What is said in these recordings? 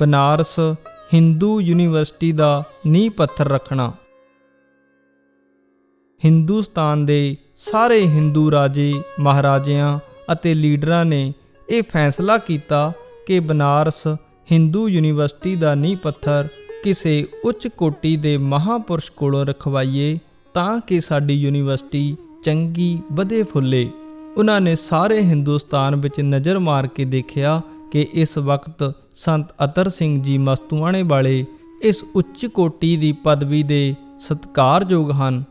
Banaras Hindu university ਦਾ ਨੀਂਹ ਪੱਥਰ ਰੱਖਣਾ। ਹਿੰਦੁਸਤਾਨ ਦੇ ਸਾਰੇ ਹਿੰਦੂ ਰਾਜੇ, ਮਹਾਰਾਜਿਆਂ ਅਤੇ ਲੀਡਰਾਂ ਨੇ ਇਹ ਫੈਸਲਾ ਕੀਤਾ ਕਿ ਬਨਾਰਸ ਹਿੰਦੂ ਯੂਨੀਵਰਸਿਟੀ ਦਾ ਨੀਂਹ ਪੱਥਰ ਕਿਸੇ ਉੱਚ ਕੋਟੀ ਦੇ ਮਹਾਪੁਰਸ਼ ਕੋਲੋਂ ਰਖਵਾਈਏ ਤਾਂ ਕਿ ਸਾਡੀ ਯੂਨੀਵਰਸਿਟੀ ਚੰਗੀ, ਵਧੇ ਫੁੱਲੇ। ਉਹਨਾਂ ਨੇ ਸਾਰੇ ਹਿੰਦੁਸਤਾਨ ਵਿੱਚ ਨਜ਼ਰ ਮਾਰ ਕੇ ਦੇਖਿਆ ਕਿ ਇਸ ਵਕਤ ਸੰਤ ਅਤਰ ਸਿੰਘ ਜੀ ਮਸਤੂਆਣੇ ਵਾਲੇ ਇਸ ਉੱਚ ਕੋਟੀ ਦੀ ਪਦਵੀ ਦੇ ਸਤਿਕਾਰਯੋਗ ਹਨ।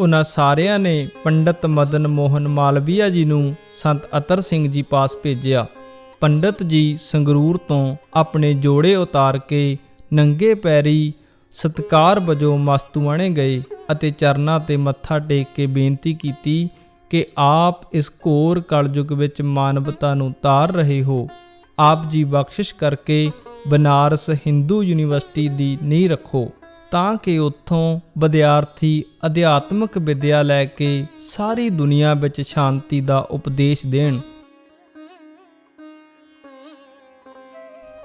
ਉਹਨਾਂ ਸਾਰਿਆਂ ਨੇ ਪੰਡਤ ਮਦਨ ਮੋਹਨ ਮਾਲਵੀਆ ਜੀ ਨੂੰ ਸੰਤ ਅਤਰ ਸਿੰਘ ਜੀ ਪਾਸ ਭੇਜਿਆ। ਪੰਡਤ ਜੀ ਸੰਗਰੂਰ ਤੋਂ ਆਪਣੇ ਜੋੜੇ ਉਤਾਰ ਕੇ ਨੰਗੇ ਪੈਰੀ ਸਤਕਾਰ ਵਜੋਂ ਮਸਤੂਆਣੇ ਗਏ ਅਤੇ ਚਰਨਾਂ ਤੇ ਮੱਥਾ ਟੇਕ ਕੇ ਬੇਨਤੀ ਕੀਤੀ ਕਿ ਆਪ ਇਸ ਘੋਰ ਕਲਯੁਗ ਵਿੱਚ ਮਾਨਵਤਾ ਨੂੰ ਤਾਰ ਰਹੇ ਹੋ। ਆਪ ਜੀ ਬਖਸ਼ਿਸ਼ ਕਰਕੇ ਬਨਾਰਸ ਹਿੰਦੂ ਯੂਨੀਵਰਸਿਟੀ ਦੀ ਨੀਂਹ ਰੱਖੋ, ਤਾਂ ਕਿ ਉੱਥੋਂ ਵਿਦਿਆਰਥੀ ਅਧਿਆਤਮਿਕ ਵਿੱਦਿਆ ਲੈ ਕੇ ਸਾਰੀ ਦੁਨੀਆ ਵਿੱਚ ਸ਼ਾਂਤੀ ਦਾ ਉਪਦੇਸ਼ ਦੇਣ।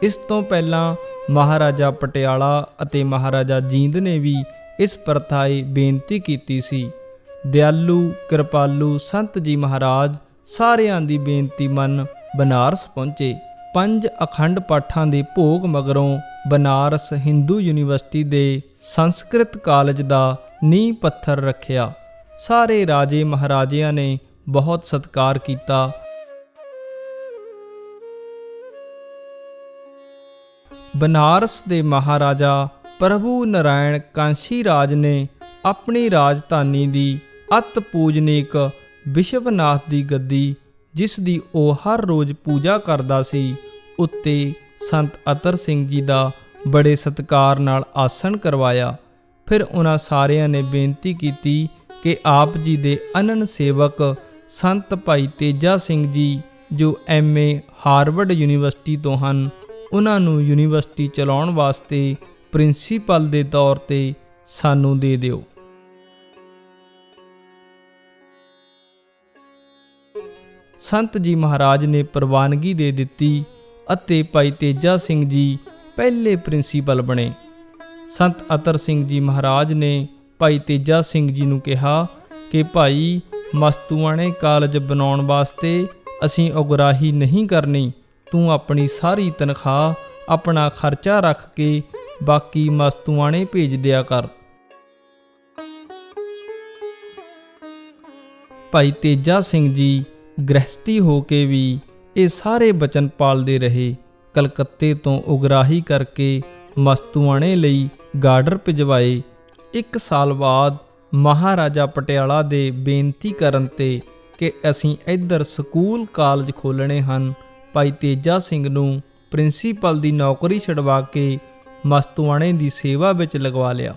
ਇਸ ਤੋਂ ਪਹਿਲਾਂ ਮਹਾਰਾਜਾ ਪਟਿਆਲਾ ਅਤੇ ਮਹਾਰਾਜਾ ਜੀਂਦ ਨੇ ਵੀ ਇਸ ਪ੍ਰਥਾਏ ਬੇਨਤੀ ਕੀਤੀ ਸੀ। ਦਿਆਲੂ, ਕਿਰਪਾਲੂ ਸੰਤ ਜੀ ਮਹਾਰਾਜ, ਸਾਰਿਆਂ ਦੀ ਬੇਨਤੀ ਮੰਨ ਬਨਾਰਸ ਪਹੁੰਚੇ। ਪੰਜ ਅਖੰਡ ਪਾਠਾਂ ਦੇ ਭੋਗ ਮਗਰੋਂ ਬਨਾਰਸ ਹਿੰਦੂ ਯੂਨੀਵਰਸਿਟੀ ਦੇ ਸੰਸਕ੍ਰਿਤ ਕਾਲਜ ਦਾ ਨੀਂਹ ਪੱਥਰ ਰੱਖਿਆ। ਸਾਰੇ ਰਾਜੇ ਮਹਾਰਾਜਿਆਂ ਨੇ ਬਹੁਤ ਸਤਿਕਾਰ ਕੀਤਾ। ਬਨਾਰਸ ਦੇ ਮਹਾਰਾਜਾ ਪ੍ਰਭੂ ਨਾਰਾਇਣ ਕਾਂਸ਼ੀ ਰਾਜ ਨੇ ਆਪਣੀ ਰਾਜਧਾਨੀ ਦੀ ਅਤ ਪੂਜਨੀਕ ਵਿਸ਼ਵਨਾਥ ਦੀ ਗੱਦੀ, ਜਿਸ ਦੀ ਉਹ ਹਰ ਰੋਜ਼ ਪੂਜਾ ਕਰਦਾ ਸੀ, ਉੱਤੇ ਸੰਤ ਅਤਰ ਸਿੰਘ ਜੀ ਦਾ ਬੜੇ ਸਤਿਕਾਰ ਨਾਲ ਆਸਣ ਕਰਵਾਇਆ। ਫਿਰ ਉਹਨਾਂ ਸਾਰਿਆਂ ਨੇ ਬੇਨਤੀ ਕੀਤੀ ਕਿ ਆਪ ਜੀ ਦੇ ਅਨਨ ਸੇਵਕ ਸੰਤ ਭਾਈ ਤੇਜਾ ਸਿੰਘ ਜੀ, ਜੋ ਐਮਏ ਹਾਰਵਰਡ ਯੂਨੀਵਰਸਿਟੀ ਤੋਂ ਹਨ, ਉਹਨਾਂ ਨੂੰ ਯੂਨੀਵਰਸਿਟੀ ਚਲਾਉਣ ਵਾਸਤੇ ਪ੍ਰਿੰਸੀਪਲ ਦੇ ਤੌਰ ਤੇ ਸਾਨੂੰ ਦੇ ਦਿਓ। ਸੰਤ ਜੀ ਮਹਾਰਾਜ ਨੇ ਪ੍ਰਵਾਨਗੀ ਦੇ ਦਿੱਤੀ ਅਤੇ ਭਾਈ ਤੇਜਾ ਸਿੰਘ ਜੀ ਪਹਿਲੇ ਪ੍ਰਿੰਸੀਪਲ ਬਣੇ। ਸੰਤ ਅਤਰ ਸਿੰਘ ਜੀ ਮਹਾਰਾਜ ਨੇ ਭਾਈ ਤੇਜਾ ਸਿੰਘ ਜੀ ਨੂੰ ਕਿਹਾ ਕਿ ਭਾਈ, ਮਸਤੂਆਣੇ ਕਾਲਜ ਬਣਾਉਣ ਵਾਸਤੇ ਅਸੀਂ ਉਗਰਾਹੀ ਨਹੀਂ ਕਰਨੀ। ਤੂੰ ਆਪਣੀ ਸਾਰੀ ਤਨਖਾਹ, ਆਪਣਾ ਖਰਚਾ ਰੱਖ ਕੇ ਬਾਕੀ ਮਸਤੂਆਣੇ ਭੇਜ ਦਿਆ ਕਰ। ਭਾਈ ਤੇਜਾ ਸਿੰਘ ਜੀ ਗ੍ਰਸਤੀ ਹੋ ਕੇ ਵੀ ਇਹ ਸਾਰੇ ਬਚਨ ਪਾਲਦੇ ਰਹੇ। ਕਲਕੱਤੇ ਤੋਂ ਉਗਰਾਹੀ ਕਰਕੇ ਮਸਤੂਆਣੇ ਲਈ ਗਾਰਡਰ ਭਿਜਵਾਏ। ਇੱਕ ਸਾਲ ਬਾਅਦ ਮਹਾਰਾਜਾ ਪਟਿਆਲਾ ਦੇ ਬੇਨਤੀ ਕਰਨ ਤੇ ਕਿ ਅਸੀਂ ਇੱਧਰ ਸਕੂਲ ਕਾਲਜ ਖੋਲਣੇ ਹਨ, ਭਾਈ ਤੇਜਾ ਸਿੰਘ ਨੂੰ ਪ੍ਰਿੰਸੀਪਲ ਦੀ ਨੌਕਰੀ ਛਡਵਾ ਕੇ ਮਸਤੂਆਣੇ ਦੀ ਸੇਵਾ ਵਿੱਚ ਲਗਵਾ ਲਿਆ।